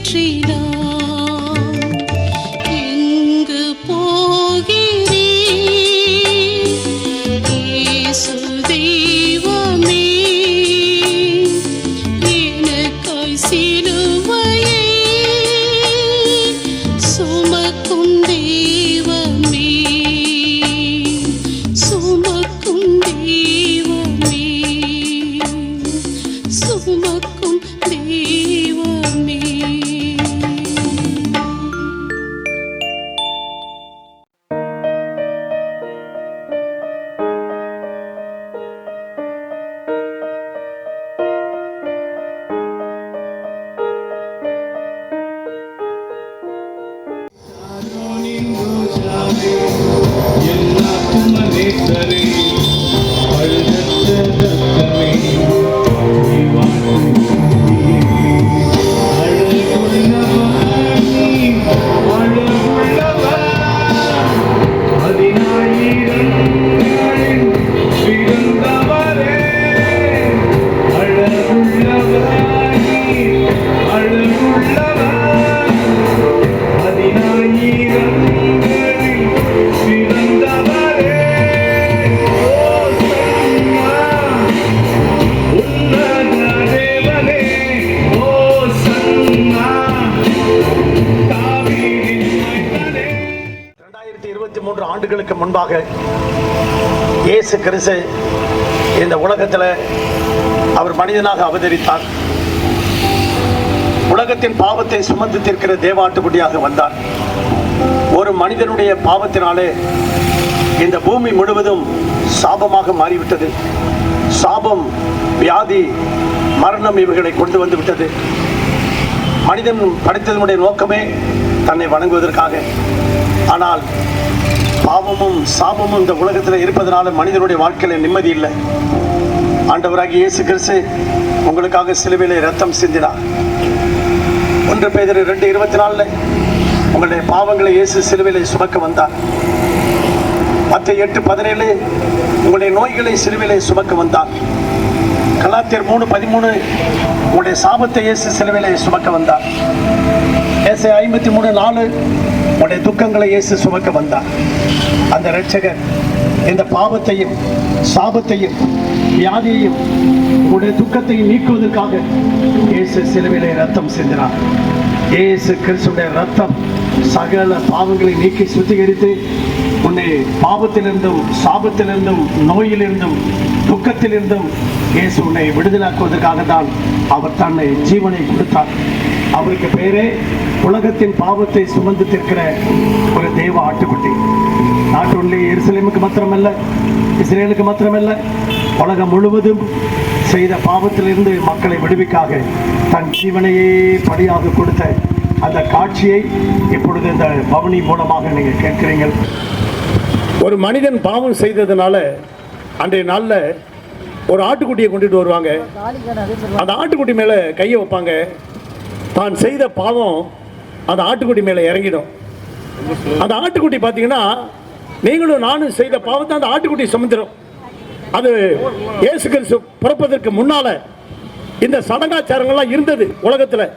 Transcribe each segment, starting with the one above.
சேற்றினான் வருவதற்கு முன்பாக இயேசு கிறிஸ்து இந்த உலகத்தில் அவர் மனிதனாக அவதரித்தார். உலகத்தின் பாவத்தை சுமந்து தீர்க்கிற தேவாட்டுக்குடியாக வந்தார். ஒரு மனிதனுடைய பாவத்தினாலே இந்த பூமி முழுவதும் சாபமாக மாறிவிட்டது. சாபம் வியாதி மரணம் இவைகளை கொண்டு வந்து விட்டது. மனிதன் படைத்ததனுடைய நோக்கமே தன்னை வணங்குவதற்காக. ஆனால் பாவமும் சாபமும் இந்த உலகத்தில் இருப்பதனால மனிதனுடைய வாழ்க்கையில நிம்மதி இல்லை. ஆண்டவராகி இயேசு கிறிஸ்து உங்களுக்காக சிலுவையில ரத்தம் சிந்தினார் ஒன்று பேதர் ரெண்டு இருபத்தி நாலுல உங்களுடைய பாவங்களை இயேசு சிலுவையில சுமக்க வந்தார். மற்ற எட்டு பதினேழு உங்களுடைய நோய்களை சிலுவையில சுமக்க வந்தார். கலாத்தியர் மூணு பதிமூணு உங்களுடைய சாபத்தை இயேசு சிலுவையில சுமக்க வந்தார். ஏசை ஐம்பத்தி மூணு நாலு உடைய துக்கங்களை இயேசு சுமக்க வந்தார். அந்த இரட்சகர் இந்த பாவத்தையும் சாபத்தையும் வியாதியையும் உடைய துக்கத்தையும் நீக்குவதற்காக இயேசு சிலுவிலே ரத்தம் சிந்தினார். இயேசு கிறிஸ்துடைய ரத்தம் சகல பாவங்களை நீக்கி சுத்திகரித்து உன்னை பாவத்திலிருந்தும் சாபத்திலிருந்தும் நோயிலிருந்தும் துக்கத்திலிருந்தும் இயேசு உன்னை விடுதலாக்குவதற்காக தான் அவர் தன்னை ஜீவனை கொடுத்தார். அவருக்கு பேரே உலகத்தின் பாவத்தை சுமந்து தீர்க்கிற ஒரு தெய்வ ஆட்டுக்குட்டி. நாட்டுள்ளே எருசலேமுக்கு மாத்திரமல்ல இஸ்ரேலுக்கு மாத்திரமல்ல உலகம் முழுவதும் செய்த பாவத்திலிருந்து மக்களை விடுவிக்காக தன் ஜீவனையே பலியாக கொடுத்த அந்த காட்சியை இப்பொழுது இந்த பவனி மூலமாக நீங்கள் கேட்கிறீர்கள். ஒரு மனிதன் பாவம் செய்ததுனால அன்றைய நாளில் ஒரு ஆட்டுக்குட்டியை கொண்டுட்டு வருவாங்க. அந்த ஆட்டுக்குட்டி மேலே கையை வைப்பாங்க. தான் செய்த பாவம் அந்த ஆட்டுக்குட்டி மேலே இறங்கிடும். அந்த ஆட்டுக்குட்டி பார்த்தீங்கன்னா நீங்களும் நானும் செய்த பாவத்தை அந்த ஆட்டுக்குட்டி சுமந்துடும் அது இயேசு கிறிஸ்து பிறப்பதற்கு முன்னால இந்த சடங்காச்சாரங்கள்லாம் இருந்தது உலகத்தில்.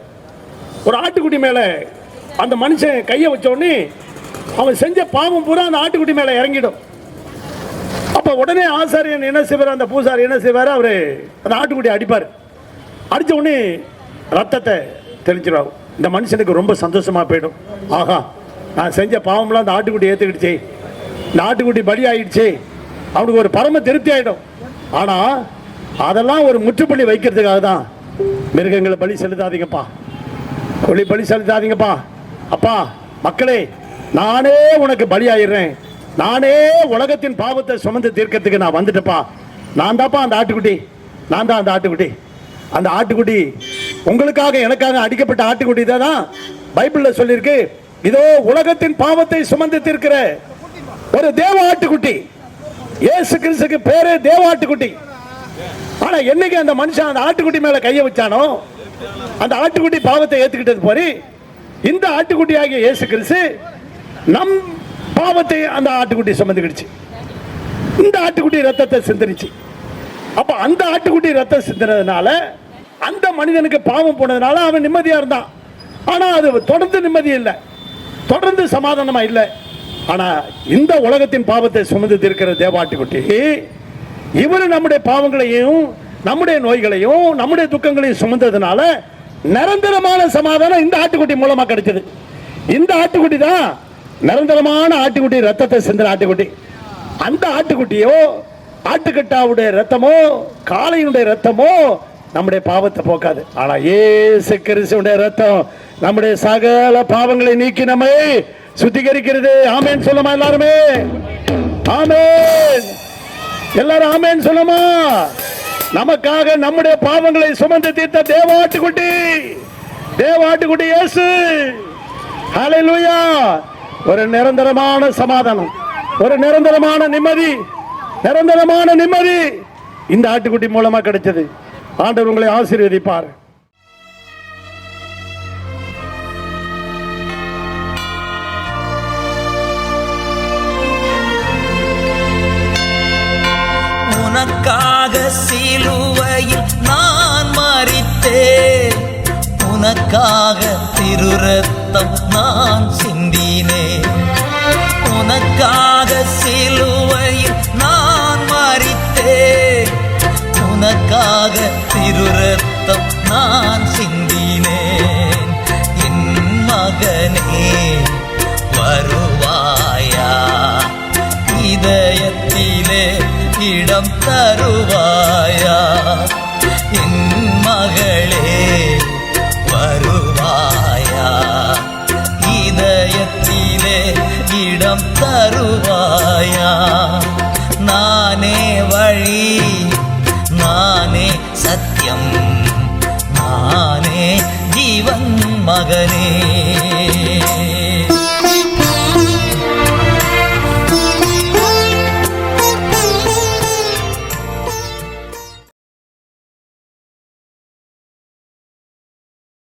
ஒரு ஆட்டுக்குட்டி மேலே அந்த மனுஷன் கையை வச்சோடனே அவன் செஞ்ச பாவம் பூரா அந்த ஆட்டுக்குட்டி மேலே இறங்கிடும். அப்போ உடனே ஆசாரியன் என்ன செய்வார்? அந்த பூசாரி என்ன செய்வார்? அவர் அந்த ஆட்டுக்குட்டி அடிப்பார். அடித்த உடனே ரத்தத்தை தெரிஞ்சிடும். இந்த மனுஷனுக்கு ரொம்ப சந்தோஷமாக போயிடும். ஆஹா நான் செஞ்ச பாவம்லாம் அந்த ஆட்டுக்குட்டி ஏற்றுக்கிடுச்சே இந்த ஆட்டுக்குட்டி பலி ஆகிடுச்சே அவனுக்கு ஒரு பரம திருப்தி ஆகிடும் ஆனால் அதெல்லாம் ஒரு முற்றுப்புள்ளி வைக்கிறதுக்காக தான் மிருகங்களை பலி செலுத்தாதீங்கப்பா. ஒளி பலி செலுத்தாதீங்கப்பா. அப்பா மக்களே நானே உனக்கு பலி ஆயிடுறேன் நானே உலகத்தின் பாவத்தை சுமந்து தீர்க்கறதுக்கு நான் வந்துட்டேப்பா நான் தான்ப்பா அந்த ஆட்டுக்குட்டி. நான் தான் அந்த ஆட்டுக்குட்டி. அந்த ஆட்டுக்குட்டி உங்களுக்காக எனக்காக அடிக்கப்பட்ட ஆட்டுக்குட்டி தான் பைபிளில் சொல்லியிருக்கு இதோ உலகத்தின் பாவத்தை சுமந்து தீர்க்கிற ஒரு தேவ ஆட்டுக்குட்டி. இயேசு கிறிஸ்துக்கு பேரு தேவ ஆட்டுக்குட்டி. ஆனா என்னைக்கு அந்த மனுஷன் அந்த ஆட்டுக்குட்டி மேல கைய வச்சானோ அந்த ஆட்டுக்குட்டி பாவத்தை ஏத்துக்கிட்டது போரி இந்த ஆட்டுக்குட்டி ஆகிய இயேசு கிறிஸ்து நம் பாவத்தை அந்த ஆட்டுக்குட்டி சுமந்துக்கிடுச்சு இந்த ஆட்டுக்குட்டி ரத்தத்தை சிந்தரிச்சு. அப்ப அந்த ஆட்டுக்குட்டி ரத்தம் சிந்தினதுனால அந்த மனிதனுக்கு பாவம் போனதுனால அவன் நிம்மதியாக இருந்தான். ஆனால் அது தொடர்ந்து நிம்மதி இல்லை. தொடர்ந்து சமாதானமாக இல்லை. ஆனால் இந்த உலகத்தின் பாவத்தை சுமந்து தீர்க்கிற தேவாட்டுக்குட்டி இவர் நம்முடைய பாவங்களையும் நம்முடைய நோய்களையும் நம்முடைய துக்கங்களையும் சுமந்ததுனால நிரந்தரமான சமாதானம் இந்த ஆட்டுக்குட்டி மூலமாக கிடைச்சது. இந்த ஆட்டுக்குட்டி தான் நிரந்தரமான ஆட்டுக்குட்டி ரத்தத்தை சிந்துற ஆட்டுக்குட்டி. அந்த ஆட்டுக்குட்டியோ ஆட்டுக்கட்டாவுடைய ரத்தமோ காளையினுடைய ரத்தமோ நம்முடைய பாவத்தை போக்காது. ஆனா ஏசு கிறிஸ்துடைய ரத்தம் நம்முடைய சகல பாவங்களை நீக்கி நம்மை சுத்திகரிக்கிறது. ஆமேன். சொல்லுமா எல்லாருமே? ஆமேன். எல்லாரும் ஆமேன் சொல்லுமா? நமக்காக நம்முடைய பாவங்களை சுமந்து தீர்த்த தேவாட்டுக்குட்டி. தேவாட்டுக்குட்டி இயேசு. ஹalleluya ஒரு நிரந்தரமான சமாதானம். ஒரு நிரந்தரமான நிம்மதி. நிரந்தரமான நிம்மதி. இந்த ஆட்டுக்குட்டி மூலமா கிடைச்சது. ஆண்டவர் உங்களை ஆசீர்வதிப்பார். உனக்காக சிலுவையில் நான் மறித்தேன் உனக்காக திருரத்தம் நான் சிந்தினேன் உனக்காக திருரத்தம் நான் சிந்தினேன். என் மகனே வருவாயா? இதயத்திலே இடம் தருவாயா? மகனே